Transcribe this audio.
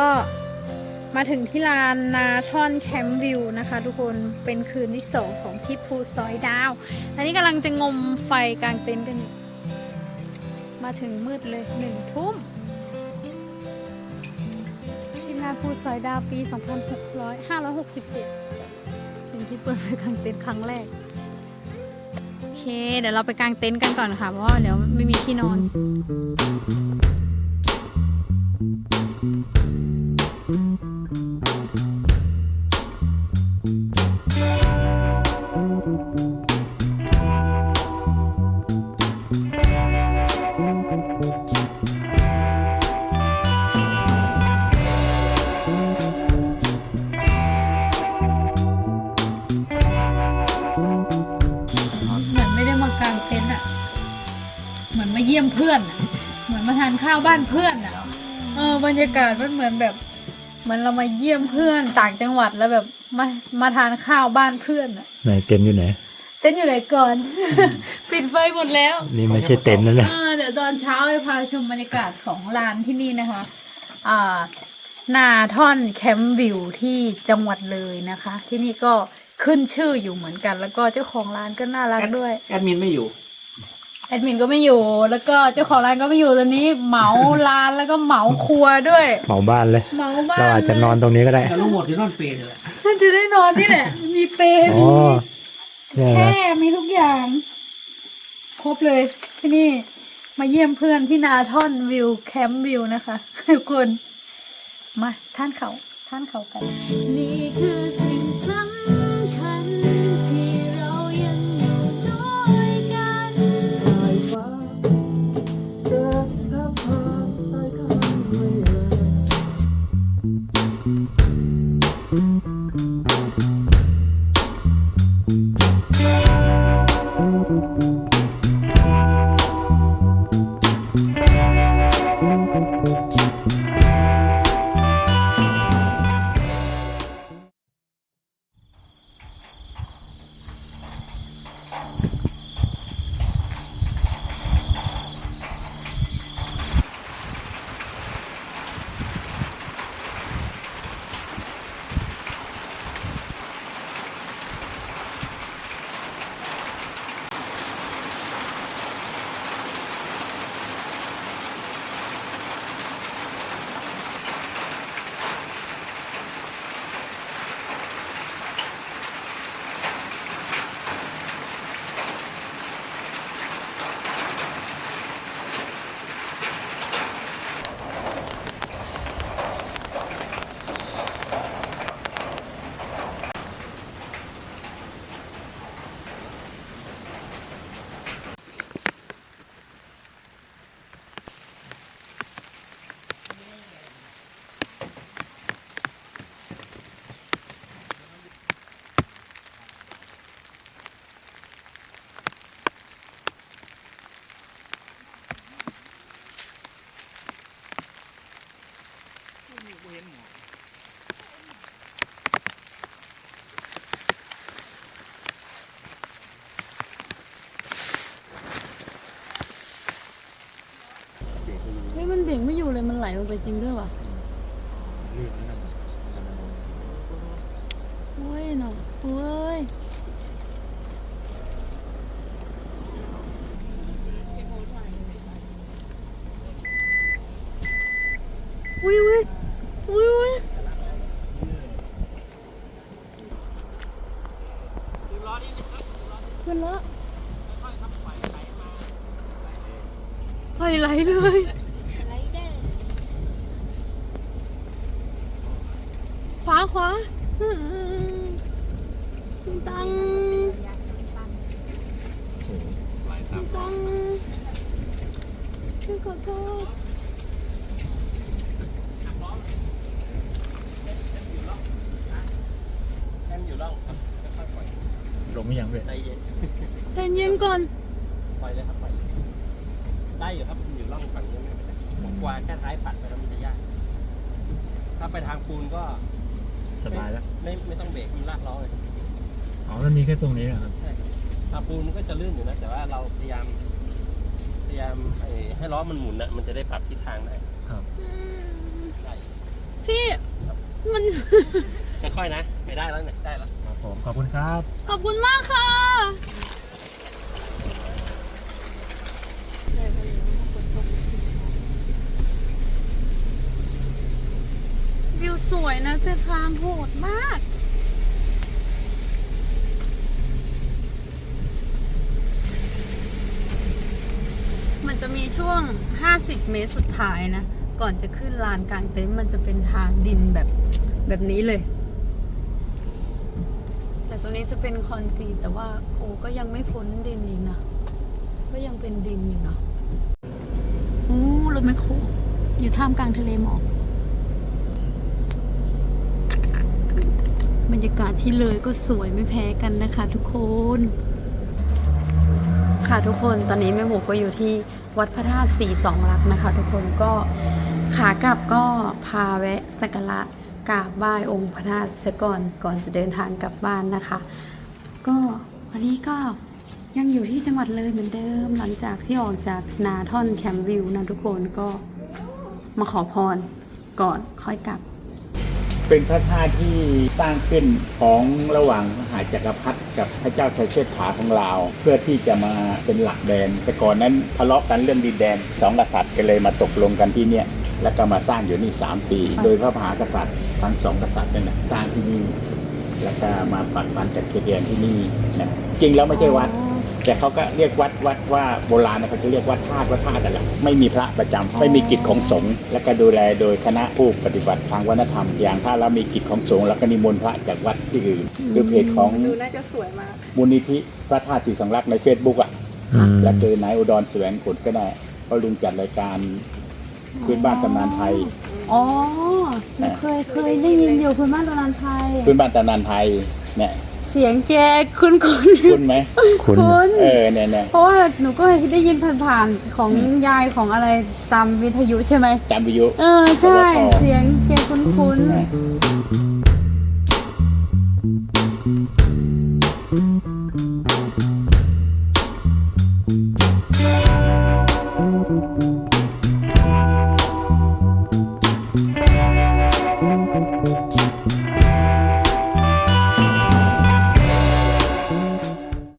ก็มาถึงที่ลานนาทอนแคมป์วิวนะคะ ทุกคนเป็นคืนที่สองของที่ภูซอยดาว อันนี้กำลังจะงมไฟกลางเต็นท์กันอยู่มาถึงมืดเลยหนึ่งทุ่มที่นาภูซอยดาวปี 2667เป็นที่เปิดไฟกลางเต็นท์ครั้งแรก โอเค เดี๋ยวเราไปกางเต็นท์กันก่อนค่ะ เพราะว่าเดี๋ยวไม่มีที่นอน มือนมาเยี่ยมเพื่อนอะเหมือนมาทานข้าวบ้านเพื่อนอะเออบรรยากาศมันเหมือนแบบเหมือนเรามาเยี่ยมเพื่อนต่างจังหวัดแล้วแบบมามาทานข้าวบ้านเพื่อนอะไหนเต็นท์อยู่ไหน เต็นท์อยู่ไหนก่อน ปิดไฟหมดแล้ว นี่ไม่ใช่เต็นท์แล้วนะ อ่าเดี๋ยวตอนเช้าจะพาชมบรรยากาศของร้านที่นี่นะคะ อ่า นาท่อนแคมป์วิวที่จังหวัดเลยนะคะ ที่นี่ก็ขึ้นชื่ออยู่เหมือนกัน แล้วก็เจ้าของร้านก็น่ารักด้วย แอดมินไม่อยู่ แอดมินก็ไม่อยู่ แล้วก็เจ้าของร้านก็ไม่อยู่ตอนนี้เหมาร้านแล้วก็เหมาครัวด้วย เหมาบ้านเลย เหมาบ้านเราอาจจะนอนตรงนี้ก็ได้แต่ลูกหมดที่นอนเปรย์เลยฉันจะได้นอนนี่แหละ มีเปรย์อ๋มีอเนี่ยแค่นะมีทุกอย่าง ครบเลยที่นี่มาเยี่ยมเพื่อนที่นาท่อนวิวแคมป์วิวนะคะทุกคนมาท่านเขาท่านเขากันนี่ ไหลลงไปจริงด้วยว่ะโอ้ยเนาะเฮ้ยอุ้ยอุ้ยอุ้ยอุ้ยขึ้นแล้วไฟไหลเลย ขวาขวาอืมมีตังค์มีตังค์ช่วยขอโทษแอมอยู่ร่องครับค่อยๆปล่อยลงไม่ยังเว้ยใจเย็นใจเย็นก่อน ปล่อยเลยครับปล่อยได้อยู่ครับมันอยู่ร่องฝั่งนี้ไม่เป็นไรผมกลัวแค่ท้ายปัดไปแล้วมันจะยาก ถ้าไปทางปูนก็ สบายแล้ว ไม่ไม่ต้องเบรกมันลากล้อเลยอ๋อ มันมีแค่ตรงนี้เหรอครับ ใช่ครับทางปูนมันก็จะลื่นอยู่นะ แต่ว่าเราพยายาม พยายามไอ้ให้ล้อมันหมุนนะมันจะได้ปรับทิศทางได้ครับได้ พี่มัน ค่อยๆนะ ไม่ได้แล้วเนี่ยได้แล้ว ครับผม ขอบคุณครับ ขอบคุณมากค่ะ วสวยนะ แต่ทางโหดมาก มันจะมีช่วง 50 เมตรสุดท้ายนะ ก่อนจะขึ้นลานกลางเต็นท์มันจะเป็นทางดินแบบแบบนี้เลย แต่ตรงนี้จะเป็นคอนกรีตแต่ว่าโอ้ก็ยังไม่พ้นดินอีกนะ ก็ยังเป็นดินอยู่นะอู้รถแมคโครอยู่ท่ามกลางทะเลหมอก บรรยากาศที่เลยก็สวยไม่แพ้กันนะคะทุกคน ค่ะทุกคนตอนนี้แม่หมูก็อยู่ที่วัดพระธาตุสีสองลักษณ์นะคะ ทุกคนก็ขากลับก็พาแวะสักการะกราบไหว้องค์พระธาตุเสียก่อนก่อนจะเดินทางกลับบ้านนะคะ ก็วันนี้ก็ยังอยู่ที่จังหวัดเลยเหมือนเดิม หลังจากที่ออกจากนาท่อนแคมป์วิวนะทุกคนก็มาขอพรก่อนค่อยกลับ เป็นพระธาตุที่สร้างขึ้นของระหว่างมหาจักรพรรดิกับพระเจ้าชัยเชษฐาของลาว เพื่อที่จะมาเป็นหลักแดน แต่ก่อนนั้นทะเลาะกันเรื่องดินแดนสองกษัตริย์ก็เลยมาตกลงกันที่เนี่ยแล้วก็มาสร้างอยู่นี่สามปี โดยพระมหากษัตริย์ทั้งสองกษัตริย์นั่นนะสร้างที่นี่แล้วก็มาปักปันจัดเกียรติที่นี่นะจริงแล้วไม่ใช่วัด แต่เขาก็เรียกวัดวัดว่าโบราณนะเขาจะเรียกวัดธาตุวัดธาตุแต่นแหละไม่มีพระประจำไม่มีกิจของสงฆ์และก็ดูแลโดยคณะผู้ปฏิบัติทางวัฒนธรรม อย่างถ้าเรามีกิจของสงฆ์แล้วก็นิมนต์พระจากวัดที่อื่นคือเพจของดูน่าจะสวยมากมูลนิธิพระธาตุศรีสังรักษ์ในเฟซบุ๊กอะอืมแล้วเจอนายอุดรแสวงผลก็ได้เพราะลุงจัดรายการพื้นบ้านตำนานไทยอ๋อหนูเคยเคยได้ยินอยู่คุณบ้านตอนนั้นไทยพื้นบ้านตำนานไทยเนี่ย เสียงแกคุ้นๆคุณไหมคุณคุ้นเออเนี่ยเนี่ยเพราะว่าหนูก็ได้ยินผ่านๆของยายของอะไรตามวิทยุใช่ไหมจำวิทยุเออใช่แล้วก็เสียงแกคุ้นนะ